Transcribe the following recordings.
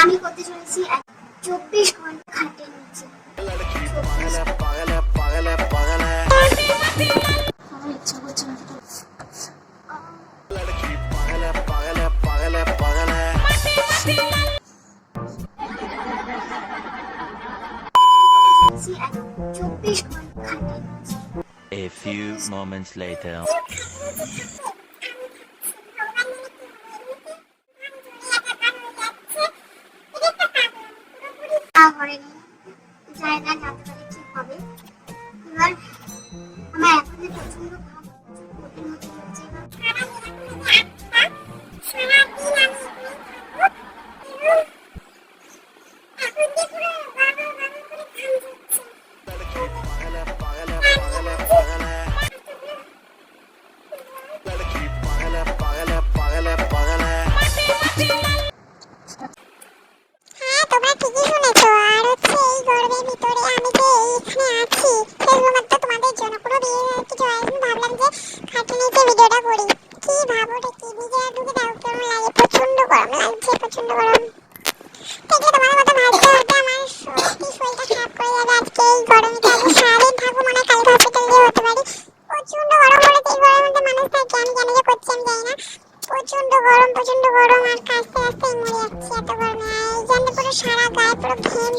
আমি করতে চলেছি চব্বিশ ঘণ্টা খাটের নিচে আমার ইচ্ছা করছে না A few moments later. Bye.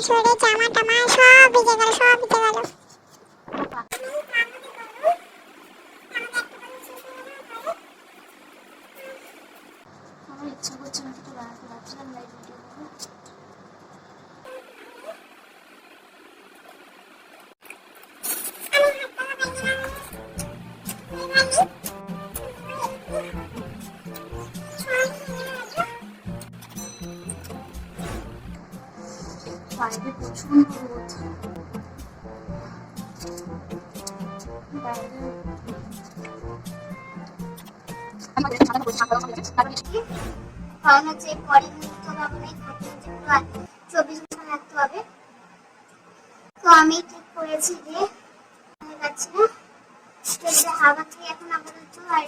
পুরো জামা টামা সব ভিজে গেল, সব ভিজে গেল। ইচ্ছা করছে না তো বাড়াতে ভাবছিলাম লাইভ ভিডিও করব বাইরে প্রচণ্ড বাইরে ছাড়া করছি কারণ হচ্ছে পরে চব্বিশ ঘণ্টা রাখতে হবে। তো আমি ঠিক করেছি যে পাচ্ছি না হাওয়া খেয়ে এখন আপাতত আর এই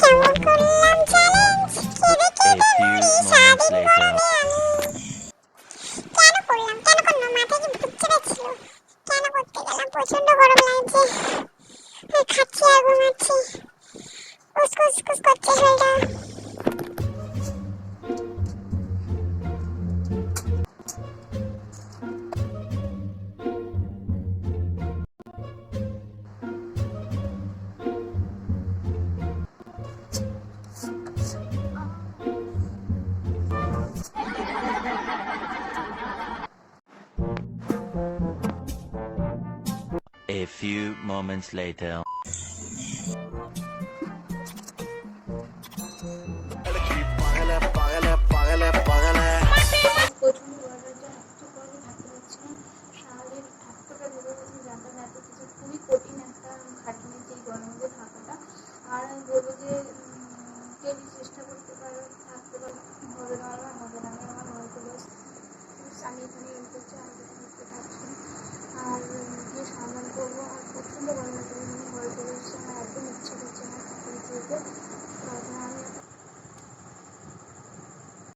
কেমন করলাম চ্যালেঞ্জ কেঁদে কেঁদে মরি moments সারাদিন এই গরমে থাকাটা আর আমি যে এখানে করছি আমি এখানে করতে পারছি আর গিয়ে সমাধান